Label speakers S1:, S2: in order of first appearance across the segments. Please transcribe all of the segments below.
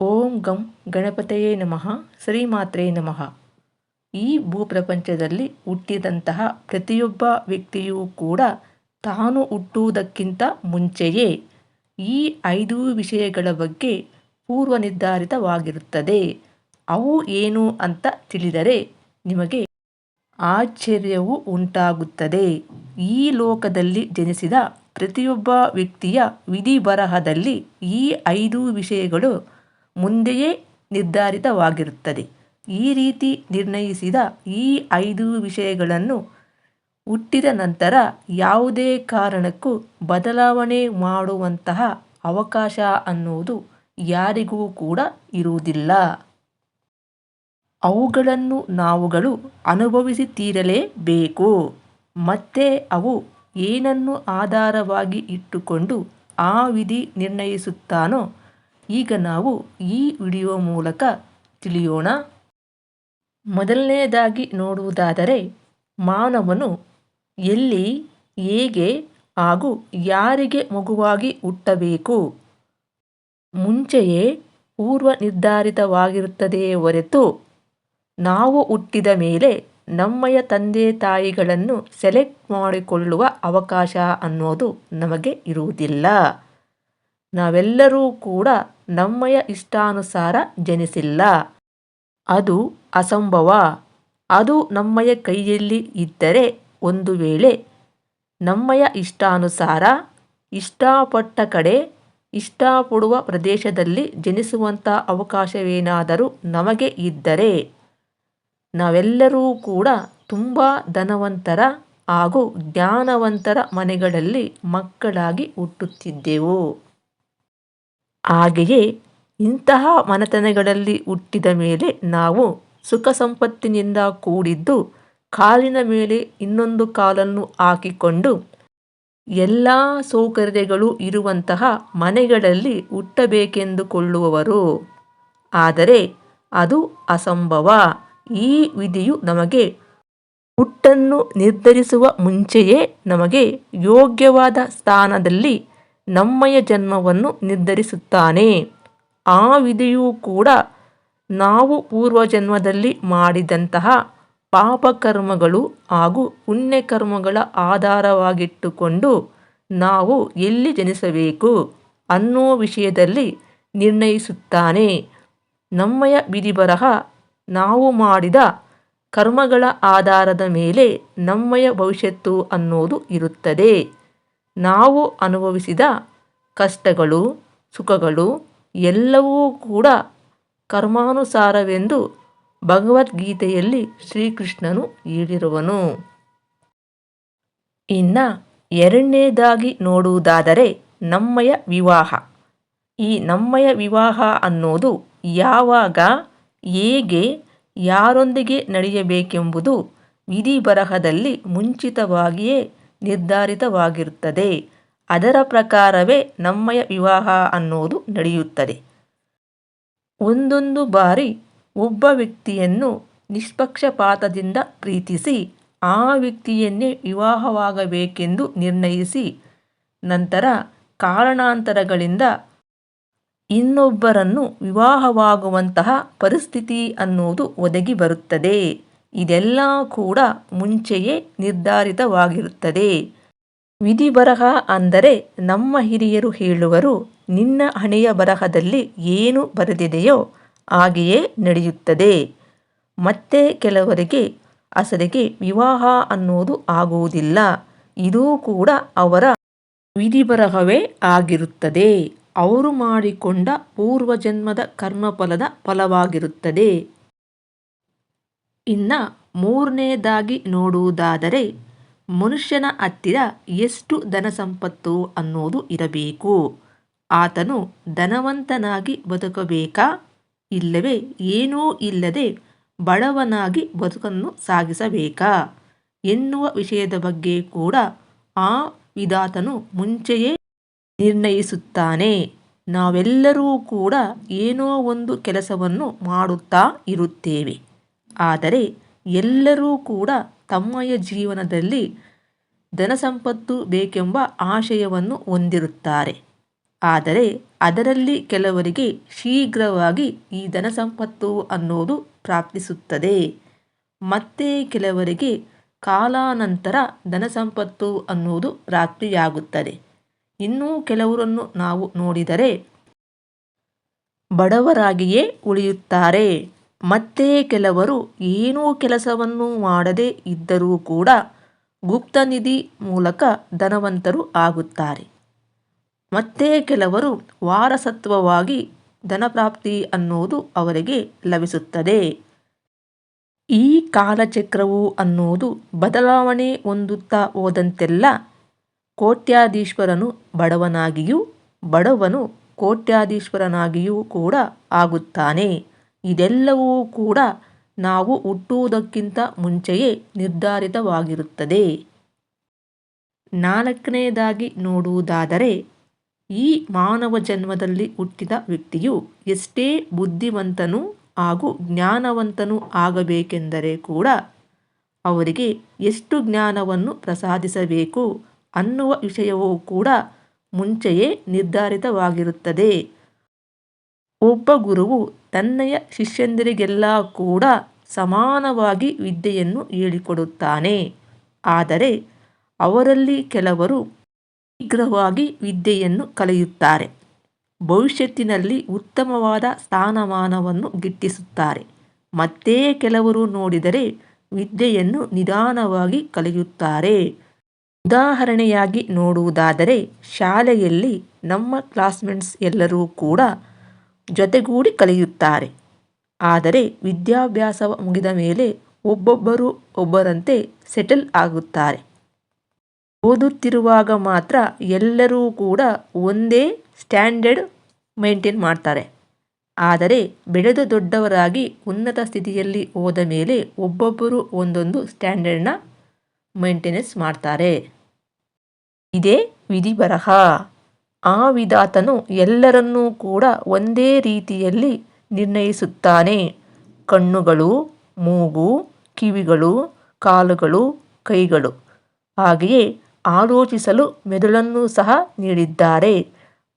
S1: ಓಂ ಗಂ ಗಣಪತಯೇ ನಮಃ, ಶ್ರೀಮಾತ್ರೇ ನಮಃ. ಈ ಭೂಪ್ರಪಂಚದಲ್ಲಿ ಹುಟ್ಟಿದಂತಹ ಪ್ರತಿಯೊಬ್ಬ ವ್ಯಕ್ತಿಯೂ ಕೂಡ ತಾನು ಹುಟ್ಟುವುದಕ್ಕಿಂತ ಮುಂಚೆಯೇ ಈ ಐದು ವಿಷಯಗಳ ಬಗ್ಗೆ ಪೂರ್ವ ನಿರ್ಧಾರಿತವಾಗಿರುತ್ತದೆ ಅವು ಏನು ಅಂತ ತಿಳಿದರೆ ನಿಮಗೆ ಆಶ್ಚರ್ಯವು ಉಂಟಾಗುತ್ತದೆ. ಈ ಲೋಕದಲ್ಲಿ ಜನಿಸಿದ ಪ್ರತಿಯೊಬ್ಬ ವ್ಯಕ್ತಿಯ ವಿಧಿ ಬರಹದಲ್ಲಿ ಈ ಐದು ವಿಷಯಗಳು ಮುಂದೆಯೇ ನಿರ್ಧಾರಿತವಾಗಿರುತ್ತದೆ. ಈ ರೀತಿ ನಿರ್ಣಯಿಸಿದ ಈ ಐದು ವಿಷಯಗಳನ್ನು ಹುಟ್ಟಿದ ನಂತರ ಯಾವುದೇ ಕಾರಣಕ್ಕೂ ಬದಲಾವಣೆ ಮಾಡುವಂತಹ ಅವಕಾಶ ಅನ್ನುವುದು ಯಾರಿಗೂ ಕೂಡ ಇರುವುದಿಲ್ಲ. ಅವುಗಳನ್ನು ನಾವುಗಳು ಅನುಭವಿಸಿ ತೀರಲೇಬೇಕು ಮತ್ತೆ ಅವು ಏನನ್ನು ಆಧಾರವಾಗಿ ಇಟ್ಟುಕೊಂಡು ಆ ವಿಧಿ ನಿರ್ಣಯಿಸುತ್ತಾನೋ ಈಗ ನಾವು ಈ ವಿಡಿಯೋ ಮೂಲಕ ತಿಳಿಯೋಣ. ಮೊದಲನೆಯದಾಗಿ ನೋಡುವುದಾದರೆ, ಮಾನವನು ಎಲ್ಲಿ, ಹೇಗೆ ಹಾಗೂ ಯಾರಿಗೆ ಮಗುವಾಗಿ ಹುಟ್ಟಬೇಕು? ಮುಂಚೆಯೇ ಪೂರ್ವ ನಿರ್ಧಾರಿತವಾಗಿರುತ್ತದೆಯೇ ಹೊರತು, ನಾವು ಹುಟ್ಟಿದ ಮೇಲೆ ನಮ್ಮಯ ತಂದೆ ತಾಯಿಗಳನ್ನು ಸೆಲೆಕ್ಟ್ ಮಾಡಿಕೊಳ್ಳುವ ಅವಕಾಶ ಅನ್ನೋದು ನಮಗೆ ಇರುವುದಿಲ್ಲ. ನಾವೆಲ್ಲರೂ ಕೂಡ ನಮ್ಮಯ ಇಷ್ಟಾನುಸಾರ ಜನಿಸಿಲ್ಲ. ಅದು ಅಸಂಭವ. ಅದು ನಮ್ಮಯ ಕೈಯಲ್ಲಿ ಇದ್ದರೆ ಒಂದು ವೇಳೆ ನಮ್ಮಯ ಇಷ್ಟಾನುಸಾರ ಇಷ್ಟಪಟ್ಟ ಕಡೆ ಇಷ್ಟಪಡುವ ಪ್ರದೇಶದಲ್ಲಿ ಜನಿಸುವಂಥ ಅವಕಾಶವೇನಾದರೂ ನಮಗೆ ಇದ್ದರೆ ನಾವೆಲ್ಲರೂ ಕೂಡ ತುಂಬ ಧನವಂತರ ಹಾಗೂ ಜ್ಞಾನವಂತರ ಮನೆಗಳಲ್ಲಿ ಮಕ್ಕಳಾಗಿ ಹುಟ್ಟುತ್ತಿದ್ದೆವು. ಹಾಗೆಯೇ ಇಂತಹ ಮನೆತನಗಳಲ್ಲಿ ಹುಟ್ಟಿದ ಮೇಲೆ ನಾವು ಸುಖ ಸಂಪತ್ತಿನಿಂದ ಕೂಡಿದ್ದು ಕಾಲಿನ ಮೇಲೆ ಇನ್ನೊಂದು ಕಾಲನ್ನು ಹಾಕಿಕೊಂಡು ಎಲ್ಲ ಸೌಕರ್ಯಗಳು ಇರುವಂತಹ ಮನೆಗಳಲ್ಲಿ ಹುಟ್ಟಬೇಕೆಂದುಕೊಳ್ಳುವವರು ಆದರೆ ಅದು ಅಸಂಭವ. ಈ ವಿಧಿಯು ನಮಗೆ ಹುಟ್ಟನ್ನು ನಿರ್ಧರಿಸುವ ಮುಂಚೆಯೇ ನಮಗೆ ಯೋಗ್ಯವಾದ ಸ್ಥಾನದಲ್ಲಿ ನಮ್ಮಯ ಜನ್ಮವನ್ನು ನಿರ್ಧರಿಸುತ್ತಾನೆ. ಆ ವಿಧಿಯೂ ಕೂಡ ನಾವು ಪೂರ್ವಜನ್ಮದಲ್ಲಿ ಮಾಡಿದಂತಹ ಪಾಪಕರ್ಮಗಳು ಹಾಗೂ ಪುಣ್ಯಕರ್ಮಗಳ ಆಧಾರವಾಗಿಟ್ಟುಕೊಂಡು ನಾವು ಎಲ್ಲಿ ಜನಿಸಬೇಕು ಅನ್ನೋ ವಿಷಯದಲ್ಲಿ ನಿರ್ಣಯಿಸುತ್ತಾನೆ. ನಮ್ಮಯ ವಿಧಿ ಬರಹ ನಾವು ಮಾಡಿದ ಕರ್ಮಗಳ ಆಧಾರದ ಮೇಲೆ ನಮ್ಮಯ ಭವಿಷ್ಯತ್ತು ಅನ್ನೋದು ಇರುತ್ತದೆ. ನಾವು ಅನುಭವಿಸಿದ ಕಷ್ಟಗಳು, ಸುಖಗಳು ಎಲ್ಲವೂ ಕೂಡ ಕರ್ಮಾನುಸಾರವೆಂದು ಭಗವದ್ಗೀತೆಯಲ್ಲಿ ಶ್ರೀಕೃಷ್ಣನು ಹೇಳಿರುವನು. ಇನ್ನು ಎರಡನೇದಾಗಿ ನೋಡುವುದಾದರೆ ನಮ್ಮಯ ವಿವಾಹ. ಈ ನಮ್ಮಯ ವಿವಾಹ ಅನ್ನೋದು ಯಾವಾಗ, ಹೇಗೆ, ಯಾರೊಂದಿಗೆ ನಡೆಯಬೇಕೆಂಬುದು ವಿಧಿ ಬರಹದಲ್ಲಿ ಮುಂಚಿತವಾಗಿಯೇ ನಿರ್ಧಾರಿತವಾಗಿರುತ್ತದೆ. ಅದರ ಪ್ರಕಾರವೇ ನಮ್ಮಯ ವಿವಾಹ ಅನ್ನೋದು ನಡೆಯುತ್ತದೆ. ಒಂದೊಂದು ಬಾರಿ ಒಬ್ಬ ವ್ಯಕ್ತಿಯನ್ನು ನಿಷ್ಪಕ್ಷಪಾತದಿಂದ ಪ್ರೀತಿಸಿ, ಆ ವ್ಯಕ್ತಿಯನ್ನೇ ವಿವಾಹವಾಗಬೇಕೆಂದು ನಿರ್ಣಯಿಸಿ, ನಂತರ ಕಾರಣಾಂತರಗಳಿಂದ ಇನ್ನೊಬ್ಬರನ್ನು ವಿವಾಹವಾಗುವಂತಹ ಪರಿಸ್ಥಿತಿ ಅನ್ನುವುದು ಒದಗಿ ಬರುತ್ತದೆ. ಇದೆಲ್ಲ ಕೂಡ ಮುಂಚೆಯೇ ನಿರ್ಧಾರಿತವಾಗಿರುತ್ತದೆ. ವಿಧಿ ಬರಹ ಅಂದರೆ ನಮ್ಮ ಹಿರಿಯರು ಹೇಳುವರು, ನಿನ್ನ ಹಣೆಯ ಬರಹದಲ್ಲಿ ಏನು ಬರೆದಿದೆಯೋ ಹಾಗೆಯೇ ನಡೆಯುತ್ತದೆ. ಮತ್ತೆ ಕೆಲವರಿಗೆ ಅಸಲಿಗೆ ವಿವಾಹ ಅನ್ನೋದು ಆಗುವುದಿಲ್ಲ. ಇದೂ ಕೂಡ ಅವರ ವಿಧಿ ಬರಹವೇ ಆಗಿರುತ್ತದೆ. ಅವರು ಮಾಡಿಕೊಂಡ ಪೂರ್ವಜನ್ಮದ ಕರ್ಮಫಲದ ಫಲವಾಗಿರುತ್ತದೆ. ಇನ್ನು ಮೂರನೇದಾಗಿ ನೋಡುವುದಾದರೆ ಮನುಷ್ಯನ ಹತ್ತಿರ ಎಷ್ಟು ಧನ ಸಂಪತ್ತು ಅನ್ನೋದು ಇರಬೇಕು. ಆತನು ಧನವಂತನಾಗಿ ಬದುಕಬೇಕಾ? ಇಲ್ಲವೇ, ಏನೂ ಇಲ್ಲದೆ ಬಡವನಾಗಿ ಬದುಕನ್ನು ಸಾಗಿಸಬೇಕಾ? ಎನ್ನುವ ವಿಷಯದ ಬಗ್ಗೆ ಕೂಡ ಆ ವಿಧಾತನು ಮುಂಚೆಯೇ ನಿರ್ಣಯಿಸುತ್ತಾನೆ. ನಾವೆಲ್ಲರೂ ಕೂಡ ಏನೋ ಒಂದು ಕೆಲಸವನ್ನು ಮಾಡುತ್ತಾ ಇರುತ್ತೇವೆ. ಆದರೆ ಎಲ್ಲರೂ ಕೂಡ ತಮ್ಮಯ ಜೀವನದಲ್ಲಿ ಧನಸಂಪತ್ತು ಬೇಕೆಂಬ ಆಶಯವನ್ನು ಹೊಂದಿರುತ್ತಾರೆ. ಆದರೆ ಅದರಲ್ಲಿ ಕೆಲವರಿಗೆ ಶೀಘ್ರವಾಗಿ ಈ ಧನಸಂಪತ್ತು ಅನ್ನೋದು ಪ್ರಾಪ್ತಿಸುತ್ತದೆ. ಮತ್ತೆ ಕೆಲವರಿಗೆ ಕಾಲಾನಂತರ ಧನಸಂಪತ್ತು ಅನ್ನೋದು ಪ್ರಾಪ್ತಿಯಾಗುತ್ತದೆ ಇನ್ನೂ ಕೆಲವರನ್ನು ನಾವು ನೋಡಿದರೆ ಬಡವರಾಗಿಯೇ ಉಳಿಯುತ್ತಾರೆ. ಮತ್ತೆ ಕೆಲವರು ಏನೂ ಕೆಲಸವನ್ನು ಮಾಡದೇ ಇದ್ದರೂ ಕೂಡ ಗುಪ್ತನಿಧಿ ಮೂಲಕ ಧನವಂತರು ಆಗುತ್ತಾರೆ. ಮತ್ತೆ ಕೆಲವರು ವಾರಸತ್ವವಾಗಿ ಧನಪ್ರಾಪ್ತಿ ಅನ್ನೋದು ಅವರಿಗೆ ಲಭಿಸುತ್ತದೆ. ಈ ಕಾಲಚಕ್ರವು ಅನ್ನೋದು ಬದಲಾವಣೆ ಹೊಂದುತ್ತಾ ಹೋದಂತೆಲ್ಲ ಕೋಟ್ಯಾಧೀಶ್ವರನು ಬಡವನಾಗಿಯೂ ಬಡವನು ಕೋಟ್ಯಾಧೀಶ್ವರನಾಗಿಯೂ ಕೂಡ ಆಗುತ್ತಾನೆ. ಇದೆಲ್ಲವೂ ಕೂಡ ನಾವು ಹುಟ್ಟುವುದಕ್ಕಿಂತ ಮುಂಚೆಯೇ ನಿರ್ಧಾರಿತವಾಗಿರುತ್ತದೆ. ನಾಲ್ಕನೆಯದಾಗಿ ನೋಡುವುದಾದರೆ, ಈ ಮಾನವ ಜನ್ಮದಲ್ಲಿ ಹುಟ್ಟಿದ ವ್ಯಕ್ತಿಯು ಎಷ್ಟೇ ಬುದ್ಧಿವಂತನು ಹಾಗೂ ಜ್ಞಾನವಂತನು ಆಗಬೇಕೆಂದರೆ ಕೂಡ ಅವರಿಗೆ ಎಷ್ಟು ಜ್ಞಾನವನ್ನು ಪ್ರಸಾದಿಸಬೇಕು ಅನ್ನುವ ವಿಷಯವೂ ಕೂಡ ಮುಂಚೆಯೇ ನಿರ್ಧಾರಿತವಾಗಿರುತ್ತದೆ. ಒಬ್ಬ ಗುರುವು ತನ್ನಯ ಶಿಷ್ಯಂದಿರಿಗೆಲ್ಲ ಕೂಡ ಸಮಾನವಾಗಿ ವಿದ್ಯೆಯನ್ನು ಹೇಳಿಕೊಡುತ್ತಾನೆ. ಆದರೆ ಅವರಲ್ಲಿ ಕೆಲವರು ಶೀಘ್ರವಾಗಿ ವಿದ್ಯೆಯನ್ನು ಕಲಿಯುತ್ತಾರೆ. ಭವಿಷ್ಯತ್ತಿನಲ್ಲಿ ಉತ್ತಮವಾದ ಸ್ಥಾನಮಾನವನ್ನು ಗಿಟ್ಟಿಸುತ್ತಾರೆ. ಮತ್ತೆ ಕೆಲವರು ನೋಡಿದರೆ ವಿದ್ಯೆಯನ್ನು ನಿಧಾನವಾಗಿ ಕಲಿಯುತ್ತಾರೆ. ಉದಾಹರಣೆಯಾಗಿ ನೋಡುವುದಾದರೆ, ಶಾಲೆಯಲ್ಲಿ ನಮ್ಮ ಕ್ಲಾಸ್ಮೇಟ್ಸ್ ಎಲ್ಲರೂ ಕೂಡ ಜೊತೆಗೂಡಿ ಕಲಿಯುತ್ತಾರೆ. ಆದರೆ ವಿದ್ಯಾಭ್ಯಾಸ ಮುಗಿದ ಮೇಲೆ ಒಬ್ಬೊಬ್ಬರು ಒಬ್ಬರಂತೆ ಸೆಟಲ್ ಆಗುತ್ತಾರೆ. ಓದುತ್ತಿರುವಾಗ ಮಾತ್ರ ಎಲ್ಲರೂ ಕೂಡ ಒಂದೇ ಸ್ಟ್ಯಾಂಡರ್ಡ್ ಮೇಂಟೈನ್ ಮಾಡ್ತಾರೆ. ಆದರೆ ಬೆಳೆದು ದೊಡ್ಡವರಾಗಿ ಉನ್ನತ ಸ್ಥಿತಿಯಲ್ಲಿ ಹೋದ ಮೇಲೆ ಒಬ್ಬೊಬ್ಬರು ಒಂದೊಂದು ಸ್ಟ್ಯಾಂಡರ್ಡ್ನ ಮೇಂಟೆನೆನ್ಸ್ ಮಾಡ್ತಾರೆ. ಇದೇ ವಿಧಿ ಬರಹ ಆ ವಿಧಾತನು ಎಲ್ಲರನ್ನೂ ಕೂಡ ಒಂದೇ ರೀತಿಯಲ್ಲಿ ನಿರ್ಣಯಿಸುತ್ತಾನೆ. ಕಣ್ಣುಗಳು, ಮೂಗು, ಕಿವಿಗಳು, ಕಾಲುಗಳು, ಕೈಗಳು. ಹಾಗೆಯೇ ಆಲೋಚಿಸಲು ಮೆದುಳನ್ನು ಸಹ ನೀಡಿದ್ದಾರೆ.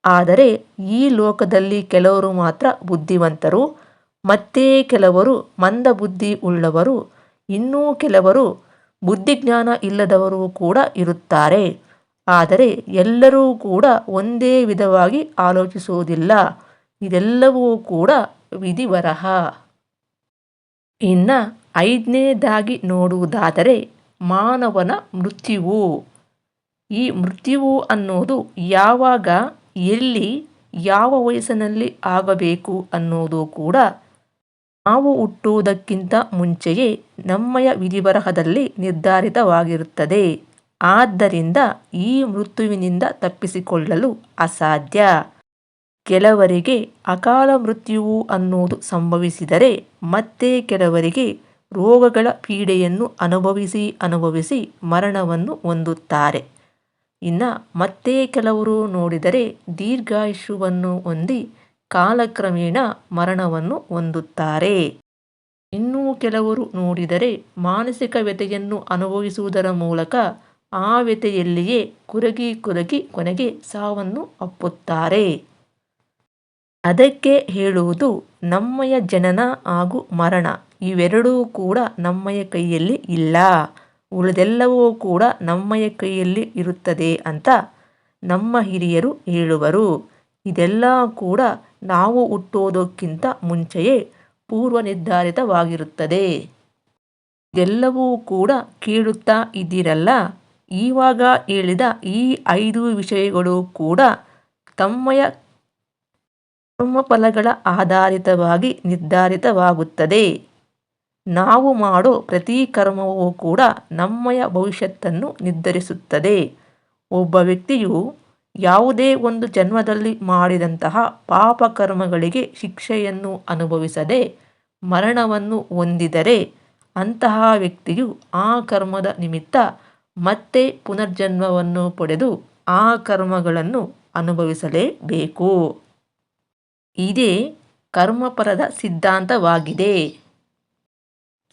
S1: ಆದರೆ ಈ ಲೋಕದಲ್ಲಿ ಕೆಲವರು ಮಾತ್ರ ಬುದ್ಧಿವಂತರು, ಮತ್ತೆ ಕೆಲವರು ಮಂದಬುದ್ಧಿ ಉಳ್ಳವರು, ಇನ್ನೂ ಕೆಲವರು ಬುದ್ಧಿಜ್ಞಾನ ಇಲ್ಲದವರು ಕೂಡ ಇರುತ್ತಾರೆ. ಆದರೆ ಎಲ್ಲರೂ ಕೂಡ ಒಂದೇ ವಿಧವಾಗಿ ಆಲೋಚಿಸುವುದಿಲ್ಲ. ಇದೆಲ್ಲವೂ ಕೂಡ ವಿಧಿವರಹ. ಇನ್ನು ಐದನೇದಾಗಿ ನೋಡುವುದಾದರೆ ಮಾನವನ ಮೃತ್ಯುವು. ಈ ಮೃತ್ಯುವು ಅನ್ನೋದು ಯಾವಾಗ, ಎಲ್ಲಿ, ಯಾವ ವಯಸ್ಸಿನಲ್ಲಿ ಆಗಬೇಕು ಅನ್ನೋದು ಕೂಡ ನಾವು ಹುಟ್ಟುವುದಕ್ಕಿಂತ ಮುಂಚೆಯೇ ನಮ್ಮಯ ವಿಧಿಬರಹದಲ್ಲಿ ನಿರ್ಧಾರಿತವಾಗಿರುತ್ತದೆ. ಆದ್ದರಿಂದ ಈ ಮೃತ್ಯುವಿನಿಂದ ತಪ್ಪಿಸಿಕೊಳ್ಳಲು ಅಸಾಧ್ಯ. ಕೆಲವರಿಗೆ ಅಕಾಲ ಮೃತ್ಯುವು ಅನ್ನೋದು ಸಂಭವಿಸಿದರೆ ಮತ್ತೆ ಕೆಲವರಿಗೆ ರೋಗಗಳ ಪೀಡೆಯನ್ನು ಅನುಭವಿಸಿ ಅನುಭವಿಸಿ ಮರಣವನ್ನು ಹೊಂದುತ್ತಾರೆ. ಇನ್ನು ಮತ್ತೆ ಕೆಲವರು ನೋಡಿದರೆ ದೀರ್ಘಾಯುಷ್ಯವನ್ನು ಹೊಂದಿ ಕಾಲಕ್ರಮೇಣ ಮರಣವನ್ನು ಹೊಂದುತ್ತಾರೆ. ಇನ್ನೂ ಕೆಲವರು ನೋಡಿದರೆ ಮಾನಸಿಕ ವ್ಯಥೆಯನ್ನು ಅನುಭವಿಸುವುದರ ಮೂಲಕ ಆ ವ್ಯಥೆಯಲ್ಲಿಯೇ ಕುರಗಿ ಕುರಗಿ ಕೊನೆಗೆ ಸಾವನ್ನು ಅಪ್ಪುತ್ತಾರೆ. ಅದಕ್ಕೆ ಹೇಳುವುದು ನಮ್ಮಯ ಜನನ ಹಾಗೂ ಮರಣ. ಇವೆರಡೂ ಕೂಡ ನಮ್ಮಯ ಕೈಯಲ್ಲಿ ಇಲ್ಲ. ಉಳಿದೆಲ್ಲವೂ ಕೂಡ ನಮ್ಮಯ ಕೈಯಲ್ಲಿ ಇರುತ್ತದೆ ಅಂತ ನಮ್ಮ ಹಿರಿಯರು ಹೇಳುವರು. ಇದೆಲ್ಲ ಕೂಡ ನಾವು ಹುಟ್ಟೋದಕ್ಕಿಂತ ಮುಂಚೆಯೇ ಪೂರ್ವ ನಿರ್ಧಾರಿತವಾಗಿರುತ್ತದೆ ಇದೆಲ್ಲವೂ ಕೂಡ ಕೇಳುತ್ತಾ ಇದ್ದೀರಲ್ಲ? ಇವಾಗ ಹೇಳಿದ ಈ ಐದು ವಿಷಯಗಳು ಕೂಡ ತಮ್ಮಯ ಕರ್ಮಫಲಗಳ ಆಧಾರಿತವಾಗಿ ನಿರ್ಧಾರಿತವಾಗುತ್ತದೆ. ನಾವು ಮಾಡೋ ಪ್ರತಿ ಕರ್ಮವೂ ಕೂಡ ನಮ್ಮಯ ಭವಿಷ್ಯತ್ತನ್ನು ನಿರ್ಧರಿಸುತ್ತದೆ. ಒಬ್ಬ ವ್ಯಕ್ತಿಯು ಯಾವುದೇ ಒಂದು ಜನ್ಮದಲ್ಲಿ ಮಾಡಿದಂತಹ ಪಾಪ ಕರ್ಮಗಳಿಗೆ ಶಿಕ್ಷೆಯನ್ನು ಅನುಭವಿಸದೆ ಮರಣವನ್ನು ಹೊಂದಿದರೆ ಅಂತಹ ವ್ಯಕ್ತಿಯು ಆ ಕರ್ಮದ ನಿಮಿತ್ತ ಮತ್ತೆ ಪುನರ್ಜನ್ಮವನ್ನು ಪಡೆದು ಆ ಕರ್ಮಗಳನ್ನು ಅನುಭವಿಸಲೇಬೇಕು. ಇದೇ ಕರ್ಮಪರದ ಸಿದ್ಧಾಂತವಾಗಿದೆ.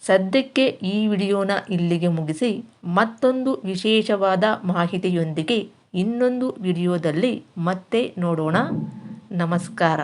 S1: ಸದ್ಯಕ್ಕೆ ಈ ವಿಡಿಯೋನ ಇಲ್ಲಿಗೆ ಮುಗಿಸಿ, ಮತ್ತೊಂದು ವಿಶೇಷವಾದ ಮಾಹಿತಿಯೊಂದಿಗೆ ಇನ್ನೊಂದು ವಿಡಿಯೋದಲ್ಲಿ ಮತ್ತೆ ನೋಡೋಣ. ನಮಸ್ಕಾರ.